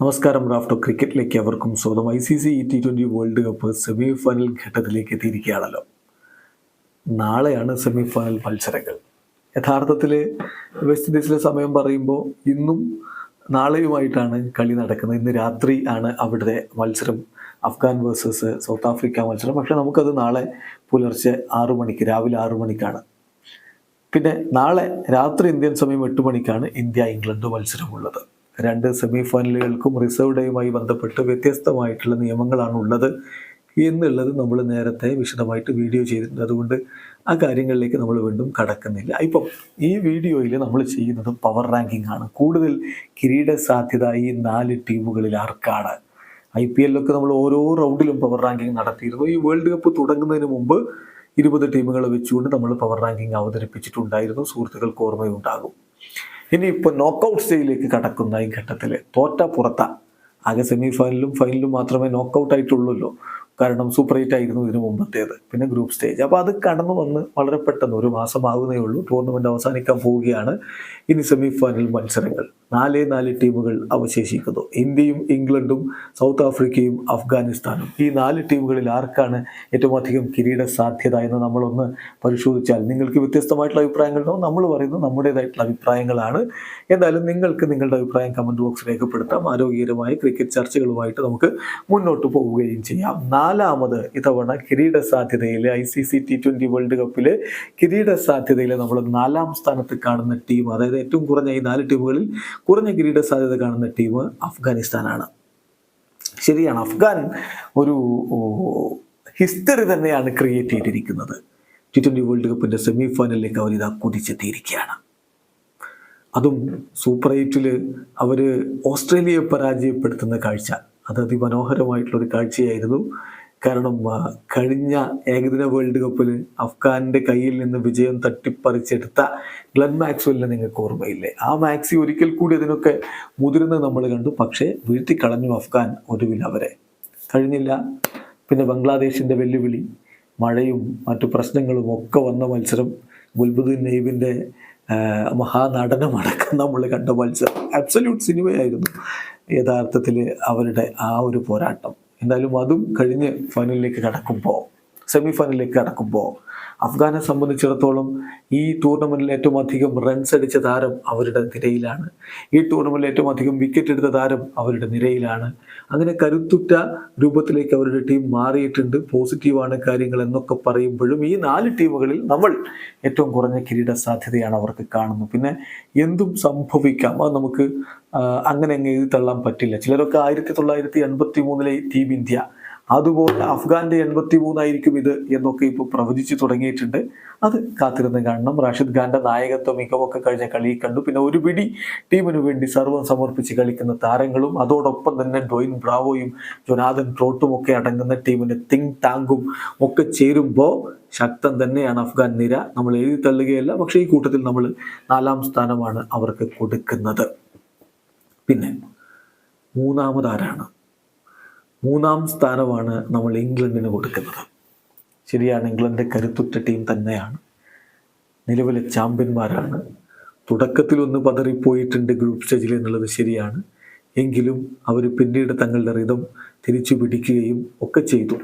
നമസ്കാരം റാഫ്റ്റോ ക്രിക്കറ്റിലേക്ക് അവർക്കും സ്വന്തം I C C T twenty world cup semi final ഘട്ടത്തിലേക്ക് എത്തിയിരിക്കുകയാണല്ലോ. നാളെയാണ് സെമി ഫൈനൽ മത്സരങ്ങൾ. യഥാർത്ഥത്തിൽ വെസ്റ്റ് ഇൻഡീസിലെ സമയം പറയുമ്പോൾ ഇന്നും നാളെയുമായിട്ടാണ് കളി നടക്കുന്നത്. ഇന്ന് രാത്രി ആണ് അവിടെ മത്സരം. അഫ്ഗാൻ വേഴ്സസ് സൗത്ത് ആഫ്രിക്ക മത്സരം. പക്ഷേ നമുക്കത് നാളെ പുലർച്ചെ ആറു മണിക്ക് രാവിലെ ആറു മണിക്കാണ്. പിന്നെ നാളെ രാത്രി ഇന്ത്യൻ സമയം എട്ട് മണിക്കാണ് ഇന്ത്യ ഇംഗ്ലണ്ട് മത്സരമുള്ളത്. രണ്ട് സെമി ഫൈനലുകൾക്കും റിസർവ് ഡേയുമായി ബന്ധപ്പെട്ട് വ്യത്യസ്തമായിട്ടുള്ള നിയമങ്ങളാണ് ഉള്ളത്. എന്നുള്ളത് നമ്മൾ നേരത്തെ വിശദമായിട്ട് വീഡിയോ ചെയ്തിട്ടുണ്ട്. അതുകൊണ്ട് ആ കാര്യങ്ങളിലേക്ക് നമ്മൾ വീണ്ടും കടക്കുന്നില്ല. ഇപ്പം ഈ വീഡിയോയിൽ നമ്മൾ ചെയ്യുന്നത് പവർ റാങ്കിംഗ് ആണ്. കൂടുതൽ കിരീട സാധ്യത ഈ നാല് ടീമുകളിൽ ആർക്കാണ്? ഐ പി എല്ലൊക്കെ നമ്മൾ ഓരോ റൗണ്ടിലും പവർ റാങ്കിങ് നടത്തിയിരുന്നു. ഈ വേൾഡ് കപ്പ് തുടങ്ങുന്നതിന് മുമ്പ് ഇരുപത് ടീമുകളെ വെച്ചുകൊണ്ട് നമ്മൾ പവർ റാങ്കിങ് അവതരിപ്പിച്ചിട്ടുണ്ടായിരുന്നു. സുഹൃത്തുക്കൾക്ക് ഓർമ്മയുണ്ടാകും. ഇനി ഇപ്പോൾ നോക്കൗട്ട് സ്റ്റേജിലേക്ക് കടക്കുന്ന ഈ ഘട്ടത്തിൽ തോറ്റ പുറത്ത. ആകെ സെമി ഫൈനലും ഫൈനലും മാത്രമേ നോക്കൗട്ട് ആയിട്ടുള്ളൂല്ലോ. കാരണം സൂപ്പർ ഹീറ്റ് ആയിരുന്നു ഇതിനു മുമ്പത്തേത്. പിന്നെ ഗ്രൂപ്പ് സ്റ്റേജ്. അപ്പോൾ അത് കടന്നു വന്ന് വളരെ പെട്ടെന്ന് ഒരു മാസമാകുന്നേ ഉള്ളൂ. ടൂർണമെന്റ് അവസാനിക്കാൻ പോവുകയാണ്. ഇനി സെമി ഫൈനൽ മത്സരങ്ങൾ. നാലേ നാല് ടീമുകൾ അവശേഷിക്കുന്നു. ഇന്ത്യയും ഇംഗ്ലണ്ടും സൗത്ത് ആഫ്രിക്കയും അഫ്ഗാനിസ്ഥാനും. ഈ നാല് ടീമുകളിൽ ആർക്കാണ് ഏറ്റവും അധികം കിരീട സാധ്യത എന്ന് നമ്മളൊന്ന് പരിശോധിച്ചാൽ നിങ്ങൾക്ക് വ്യത്യസ്തമായിട്ടുള്ള അഭിപ്രായങ്ങളുണ്ടോ നമ്മൾ പറയുന്നത് നമ്മുടേതായിട്ടുള്ള അഭിപ്രായങ്ങളാണ്. എന്തായാലും നിങ്ങൾക്ക് നിങ്ങളുടെ അഭിപ്രായം കമന്റ് ബോക്സ് രേഖപ്പെടുത്താം. ആരോഗ്യകരമായ ക്രിക്കറ്റ് ചർച്ചകളുമായിട്ട് നമുക്ക് മുന്നോട്ട് പോവുകയും ചെയ്യാം. നാലാമത് ഇത്തവണ കിരീട സാധ്യതയിൽ I C C T twenty world കപ്പിൽ കിരീട സാധ്യതയിൽ നമ്മൾ നാലാം സ്ഥാനത്ത് കാണുന്ന ടീം അതായത് ഏറ്റവും കുറഞ്ഞ ഈ നാല് ടീമുകളിൽ കുറഞ്ഞ കിരീട സാധ്യത കാണുന്ന ടീം അഫ്ഗാനിസ്ഥാനാണ്. ശരിയാണ് അഫ്ഗാൻ ഒരു ഹിസ്റ്ററി തന്നെയാണ് ക്രിയേറ്റ് ചെയ്തിരിക്കുന്നത്. ടി ട്വന്റി വേൾഡ് കപ്പിന്റെ സെമി ഫൈനലിലേക്ക് അവർ ഇതാ കുതിച്ചെത്തിയിരിക്കുകയാണ് അതും സൂപ്പർ എയ്റ്റിൽ അവർ ഓസ്ട്രേലിയയെ പരാജയപ്പെടുത്തുന്ന കാഴ്ച. അത് അതിമനോഹരമായിട്ടുള്ളൊരു കാഴ്ചയായിരുന്നു. കാരണം കഴിഞ്ഞ ഏകദിന വേൾഡ് കപ്പിൽ അഫ്ഗാനിന്റെ കയ്യിൽ നിന്ന് വിജയം തട്ടിപ്പറിച്ചെടുത്ത ഗ്ലൻ മാക്സ്വെല്ലിനെ നിങ്ങൾക്ക് ഓർമ്മയില്ലേ? ആ മാക്സി ഒരിക്കൽ കൂടി അതിനൊക്കെ മുതിർന്ന് നമ്മൾ കണ്ടു. പക്ഷേ വീഴ്ത്തിക്കളഞ്ഞു അഫ്ഗാൻ ഒടുവിൽ അവരെ. കഴിഞ്ഞില്ല. പിന്നെ ബംഗ്ലാദേശിന്റെ വെല്ലുവിളി മഴയും മറ്റു പ്രശ്നങ്ങളും ഒക്കെ വന്ന മത്സരം ഗുൽബുദ്ദീൻ നെയ്ബിന്റെ മഹാനടനമടക്കം നമ്മൾ കണ്ട മത്സരം. അബ്സല്യൂട്ട് സിനിമയായിരുന്നു യഥാർത്ഥത്തിൽ അവരുടെ ആ ഒരു പോരാട്ടം. എന്തായാലും അതും കഴിഞ്ഞ് ഫൈനലിലേക്ക് കടക്കുമ്പോൾ സെമി ഫൈനലിലേക്ക് കടക്കുമ്പോൾ അഫ്ഗാനെ സംബന്ധിച്ചിടത്തോളം ഈ ടൂർണമെന്റിൽ ഏറ്റവും അധികം റൺസ് അടിച്ച താരം അവരുടെ നിരയിലാണ്. ഈ ടൂർണമെന്റിൽ ഏറ്റവും അധികം വിക്കറ്റ് എടുത്ത താരം അവരുടെ നിരയിലാണ്. അങ്ങനെ കരുത്തുറ്റ രൂപത്തിലേക്ക് അവരുടെ ടീം മാറിയിട്ടുണ്ട്. പോസിറ്റീവാണ് കാര്യങ്ങൾ എന്നൊക്കെ പറയുമ്പോഴും ഈ നാല് ടീമുകളിൽ നമ്മൾ ഏറ്റവും കുറഞ്ഞ കിരീട സാധ്യതയാണ് അവർക്ക് കാണുന്നത്. പിന്നെ എന്തും സംഭവിക്കാം. അത് നമുക്ക് അങ്ങനെ അങ്ങ് എഴുതി തള്ളാൻ പറ്റില്ല. ചിലരൊക്കെ ആയിരത്തി തൊള്ളായിരത്തി എൺപത്തി മൂന്നിലെ ടീം ഇന്ത്യ അതുപോലെ അഫ്ഗാന്റെ എൺപത്തി മൂന്നായിരിക്കും ഇത് എന്നൊക്കെ ഇപ്പോൾ പ്രവചിച്ചു തുടങ്ങിയിട്ടുണ്ട്. അത് കാത്തിരുന്ന് കാണണം. റാഷിദ് ഖാന്റെ നായകത്വം മികവൊക്കെ കഴിഞ്ഞ കളി കണ്ടു. പിന്നെ ഒരു പിടി ടീമിനു വേണ്ടി സർവം സമർപ്പിച്ച് കളിക്കുന്ന താരങ്ങളും അതോടൊപ്പം തന്നെ ഡോയിൻ ബ്രാവോയും ജൊനാഥൻ ട്രോട്ടും ഒക്കെ അടങ്ങുന്ന ടീമിന് തിങ് ടാങ്കും ഒക്കെ ചേരുമ്പോൾ ശക്തം തന്നെയാണ് അഫ്ഗാൻ നിര. നമ്മൾ എഴുതി തള്ളുകയല്ല പക്ഷേ ഈ കൂട്ടത്തിൽ നമ്മൾ നാലാം സ്ഥാനമാണ് അവർക്ക് കൊടുക്കുന്നത്. പിന്നെ മൂന്നാമതാരാണ്? മൂന്നാം സ്ഥാനമാണ് നമ്മൾ ഇംഗ്ലണ്ടിന് കൊടുക്കുന്നത്. ശരിയാണ് ഇംഗ്ലണ്ട് കരുത്തുറ്റ ടീം തന്നെയാണ്. നിലവിലെ ചാമ്പ്യന്മാരാണ്. തുടക്കത്തിൽ ഒന്ന് പതറിപ്പോയിട്ടുണ്ട് ഗ്രൂപ്പ് സ്റ്റേജിൽ എന്നുള്ളത് ശരിയാണ്. എങ്കിലും അവർ പിന്നീട് തങ്ങളുടെ റിതം തിരിച്ചു പിടിക്കുകയും ഒക്കെ ചെയ്തു.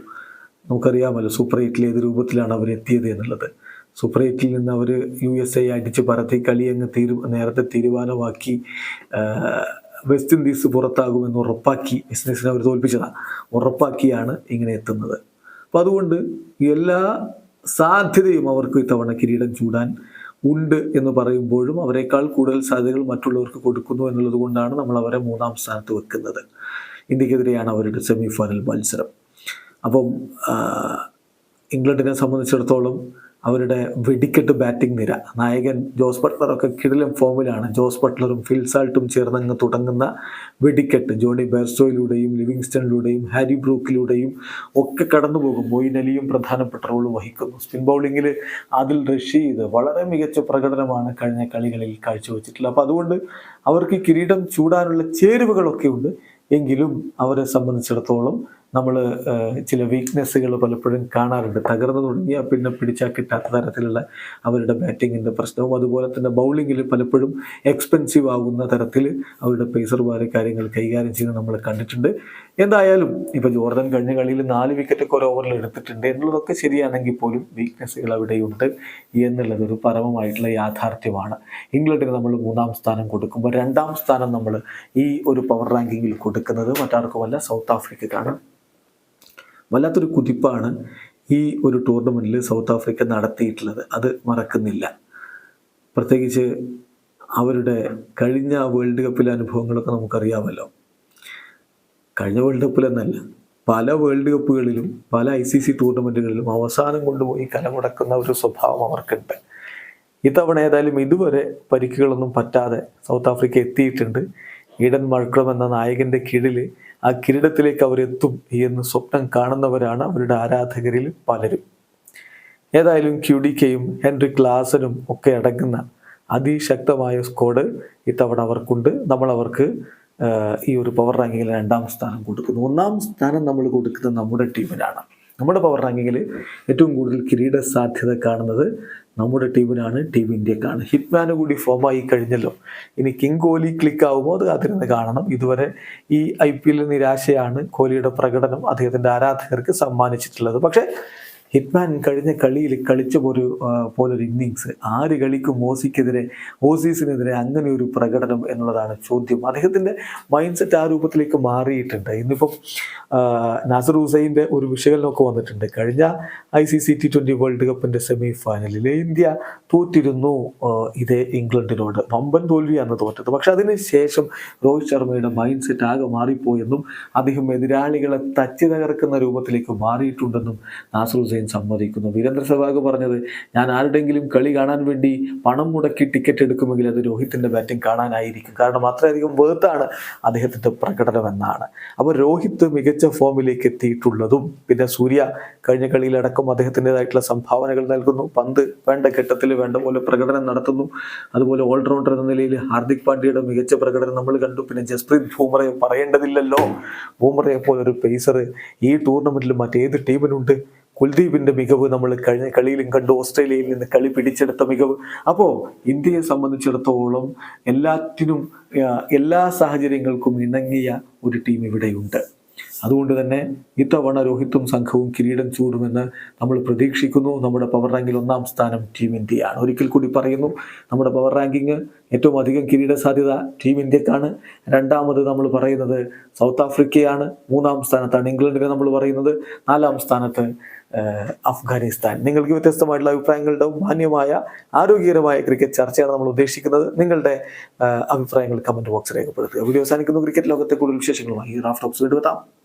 നമുക്കറിയാമല്ലോ സൂപ്പർ എയ്റ്റിൽ ഏത് രൂപത്തിലാണ് അവർ എത്തിയത് എന്നുള്ളത്. സൂപ്പർ എയ്റ്റിൽ നിന്ന് അവർ യു എസ് എ അടിച്ച് പറത്തി കളി അങ്ങ് തീരു നേരത്തെ തീരുമാനമാക്കി വെസ്റ്റ് ഇൻഡീസ് പുറത്താകുമെന്ന് ഉറപ്പാക്കി വെസ്റ്റ് ഇൻഡീസിനെ അവർ തോൽപ്പിച്ചതാണ് ഉറപ്പാക്കിയാണ് ഇങ്ങനെ എത്തുന്നത്. അപ്പം അതുകൊണ്ട് എല്ലാ സാധ്യതയും അവർക്ക് ഇത്തവണ കിരീടം ചൂടാൻ ഉണ്ട് എന്ന് പറയുമ്പോഴും അവരെക്കാൾ കൂടുതൽ സാധ്യതകൾ മറ്റുള്ളവർക്ക് കൊടുക്കുന്നു എന്നുള്ളത് കൊണ്ടാണ് നമ്മൾ അവരെ മൂന്നാം സ്ഥാനത്ത് വെക്കുന്നത്. ഇന്ത്യക്കെതിരെയാണ് അവരുടെ സെമി ഫൈനൽ മത്സരം. അപ്പം ഇംഗ്ലണ്ടിനെ സംബന്ധിച്ചിടത്തോളം അവരുടെ വെടിക്കെട്ട് ബാറ്റിംഗ് നിര. നായകൻ ജോസ് ബട്ട്ലറൊക്കെ കിടിലം ഫോമിലാണ്. ജോസ് ബട്ട്ലറും ഫിൽസാൾട്ടും ചേർന്നങ്ങ് തുടങ്ങുന്ന വെടിക്കെട്ട്. ജോണി ബെർസോയിലൂടെയും ലിവിങ്സ്റ്റണിലൂടെയും ഹാരി ബ്രൂക്കിലൂടെയും ഒക്കെ കടന്നു പോകും മൊയിൻ പ്രധാനപ്പെട്ട റോൾ വഹിക്കുന്നു. സ്പിൻ ബൗളിങ്ങിൽ ആദിൽ റഷീദ് വളരെ മികച്ച പ്രകടനമാണ് കഴിഞ്ഞ കളികളിൽ കാഴ്ചവെച്ചിട്ടുള്ളത്. അപ്പോൾ അതുകൊണ്ട് അവർക്ക് കിരീടം ചൂടാനുള്ള ചേരുവകളൊക്കെ ഉണ്ട്. എങ്കിലും അവരെ സംബന്ധിച്ചിടത്തോളം നമ്മൾ ചില വീക്ക്നെസ്സുകൾ പലപ്പോഴും കാണാറുണ്ട്. തകർന്നു തുടങ്ങിയാൽ പിന്നെ പിടിച്ചാൽ കിട്ടാത്ത തരത്തിലുള്ള അവരുടെ ബാറ്റിങ്ങിന്റെ പ്രശ്നവും അതുപോലെ തന്നെ ബൗളിങ്ങിൽ പലപ്പോഴും എക്സ്പെൻസീവ് ആകുന്ന തരത്തിൽ അവരുടെ പേസർമാരെ കാര്യങ്ങൾ കൈകാര്യം ചെയ്യുന്നത് നമ്മൾ കണ്ടിട്ടുണ്ട്. എന്തായാലും ഇപ്പോൾ ജോർദൻ കഴിഞ്ഞ കളിയിൽ നാല് വിക്കറ്റൊക്കെ ഒരു ഓവറിൽ എടുത്തിട്ടുണ്ട്. എന്നുള്ളതൊക്കെ ശരിയാണെങ്കിൽ പോലും വീക്ക്നെസ്സുകൾ അവിടെയുണ്ട് എന്നുള്ളത് ഒരു പരമമായിട്ടുള്ള യാഥാർത്ഥ്യമാണ്. ഇംഗ്ലണ്ടിന് നമ്മൾ മൂന്നാം സ്ഥാനം കൊടുക്കുമ്പോൾ രണ്ടാം സ്ഥാനം നമ്മൾ ഈ ഒരു പവർ റാങ്കിങ്ങിൽ കൊടുക്കുന്നത്. മറ്റാർക്കുമല്ല സൗത്ത് ആഫ്രിക്കക്കാണ്. വല്ലാത്തൊരു കുതിപ്പാണ് ഈ ഒരു ടൂർണമെന്റിൽ സൗത്ത് ആഫ്രിക്ക നടത്തിയിട്ടുള്ളത്. അത് മറക്കുന്നില്ല. പ്രത്യേകിച്ച് അവരുടെ കഴിഞ്ഞ വേൾഡ് കപ്പിലെ അനുഭവങ്ങളൊക്കെ നമുക്കറിയാമല്ലോ. കഴിഞ്ഞ വേൾഡ് കപ്പിലെന്നല്ല പല വേൾഡ് കപ്പുകളിലും പല ഐ സി സി ടൂർണമെന്റുകളിലും അവസാനം കൊണ്ടുപോയി കലമുടക്കുന്ന ഒരു സ്വഭാവം അവർക്കുണ്ട്. ഇത്തവണ ഏതായാലും ഇതുവരെ പരിക്കുകളൊന്നും പറ്റാതെ സൗത്ത് ആഫ്രിക്ക എത്തിയിട്ടുണ്ട്. ഈഡൻ മൾക്രം എന്ന നായകന്റെ കീഴിൽ ആ കിരീടത്തിലേക്ക് അവരെത്തും എന്ന് സ്വപ്നം കാണുന്നവരാണ് അവരുടെ ആരാധകരിൽ പലരും. ഏതായാലും ക്യു ഹെൻറി ക്ലാസനും ഒക്കെ അടങ്ങുന്ന അതിശക്തമായ സ്കോഡ് ഇത്തവണ അവർക്കുണ്ട്. നമ്മൾ അവർക്ക് ഈ ഒരു പവർ റാങ്കിങ്ങിൽ രണ്ടാം സ്ഥാനം കൊടുക്കുന്നു. ഒന്നാം സ്ഥാനം നമ്മൾ കൊടുക്കുന്നത് നമ്മുടെ ടീമിനാണ് നമ്മുടെ പവർ റാങ്കിങ്ങിൽ ഏറ്റവും കൂടുതൽ കിരീട സാധ്യത കാണുന്നത് നമ്മുടെ ടീമിനാണ് ടീം ഇന്ത്യക്കാണ്. ഹിറ്റ്മാന് കൂടി ഫോം ആയി കഴിഞ്ഞല്ലോ. ഇനി കിങ് കോഹ്ലി ക്ലിക്ക് ആവുമോ? അത് കാത്തിരുന്ന് കാണണം. ഇതുവരെ ഈ ഐ പി എല്ലിൽ നിരാശയാണ് കോഹ്ലിയുടെ പ്രകടനം അദ്ദേഹത്തിന്റെ ആരാധകർക്ക് സമ്മാനിച്ചിട്ടുള്ളത്. പക്ഷേ ഹിറ്റ്മാൻ കഴിഞ്ഞ കളിയിൽ കളിച്ച ഒരു പോലൊരു ഇന്നിങ്സ്. ആര് കളിക്കും ഓസിക്കെതിരെ ഓസീസിനെതിരെ അങ്ങനെ ഒരു പ്രകടനം എന്നുള്ളതാണ് ചോദ്യം. അദ്ദേഹത്തിന്റെ മൈൻഡ് സെറ്റ് ആ രൂപത്തിലേക്ക് മാറിയിട്ടുണ്ട്. ഇന്നിപ്പം നാസർ ഹുസൈന്റെ ഒരു വിശകലനമൊക്കെ വന്നിട്ടുണ്ട്. കഴിഞ്ഞ I C C T twenty world കപ്പിന്റെ സെമി ഫൈനലിൽ ഇന്ത്യ തോറ്റിരുന്നു ഇതേ ഇംഗ്ലണ്ടിനോട്. വമ്പൻ തോൽവിയാണ് തോറ്റത്. പക്ഷെ അതിന് ശേഷം രോഹിത് ശർമ്മയുടെ മൈൻഡ് സെറ്റ് ആകെ മാറിപ്പോയെന്നും അദ്ദേഹം എതിരാളികളെ തച്ചി തകർക്കുന്ന രൂപത്തിലേക്ക് മാറിയിട്ടുണ്ടെന്നും നാസർ ഹുസൈൻ സമ്മതിക്കുന്നു. വീരേന്ദ്ര സെവാഗ് പറഞ്ഞത് ഞാൻ ആരുടെങ്കിലും കളി കാണാൻ വേണ്ടി പണം മുടക്കി ടിക്കറ്റ് എടുക്കുമെങ്കിൽ അത് രോഹിത്തിന്റെ ബാറ്റിംഗ് കാണാനായിരിക്കും. കാരണം അത്രയധികം വേർത്താണ് അദ്ദേഹത്തിന്റെ പ്രകടനം എന്നാണ്. അപ്പോൾ രോഹിത്ത് മികച്ച ഫോമിലേക്ക് എത്തിയിട്ടുള്ളതും പിന്നെ സൂര്യ കഴിഞ്ഞ കളിയിലടക്കം അദ്ദേഹത്തിന്റെതായിട്ടുള്ള സംഭാവനകൾ നൽകുന്നു. പന്ത് വേണ്ട ഘട്ടത്തിൽ വേണ്ട പോലെ പ്രകടനം നടത്തുന്നു. അതുപോലെ ഓൾറൗണ്ടർ എന്ന നിലയിൽ ഹാർദിക് പാണ്ഡ്യയുടെ മികച്ച പ്രകടനം നമ്മൾ കണ്ടു. പിന്നെ ജസ്പ്രീത് ബൂമറയെ പറയേണ്ടതില്ലല്ലോ. ബൂമറയെ പോലെ ഒരു പേസർ ഈ ടൂർണമെന്റിൽ മറ്റേത് ടീമിനുണ്ട് കുൽദീപിന്റെ മികവ് നമ്മൾ കഴിഞ്ഞ കളിയിലും കണ്ടു. ഓസ്ട്രേലിയയിൽ നിന്ന് കളി പിടിച്ചെടുത്ത മികവ്. അപ്പോൾ ഇന്ത്യയെ സംബന്ധിച്ചിടത്തോളം എല്ലാറ്റിനും എല്ലാ സാഹചര്യങ്ങൾക്കും ഇണങ്ങിയ ഒരു ടീം ഇവിടെയുണ്ട്. അതുകൊണ്ട് തന്നെ ഇത്തവണ രോഹിത്തും സംഘവും കിരീടം ചൂടുമെന്ന് നമ്മൾ പ്രതീക്ഷിക്കുന്നു. നമ്മുടെ പവർ റാങ്കിൽ ഒന്നാം സ്ഥാനം ടീം ഇന്ത്യയാണ്. ഒരിക്കൽ കൂടി പറയുന്നു നമ്മുടെ പവർ റാങ്കിങ് ഏറ്റവും അധികം കിരീട സാധ്യത ടീം ഇന്ത്യക്കാണ്. രണ്ടാമത് നമ്മൾ പറയുന്നത് സൗത്ത് ആഫ്രിക്കയാണ്. മൂന്നാം സ്ഥാനത്താണ് ഇംഗ്ലണ്ടിനെ നമ്മൾ പറയുന്നത്. നാലാം സ്ഥാനത്ത് അഫ്ഗാനിസ്ഥാൻ. നിങ്ങൾക്ക് വ്യത്യസ്തമായിട്ടുള്ള അഭിപ്രായങ്ങളുടെ മാന്യമായ ആരോഗ്യകരമായ ക്രിക്കറ്റ് ചർച്ചയാണ് നമ്മൾ ഉദ്ദേശിക്കുന്നത്. നിങ്ങളുടെ അഭിപ്രായങ്ങൾ കമന്റ് ബോക്സിൽ രേഖപ്പെടുത്തുക. വീഡിയോ അവസാനിക്കുന്നു. ക്രിക്കറ്റ് ലോകത്തെ കൂടുതൽ വിശേഷങ്ങളുമായി റാഫ് ടോക്സ് വീണ്ടും എത്താം.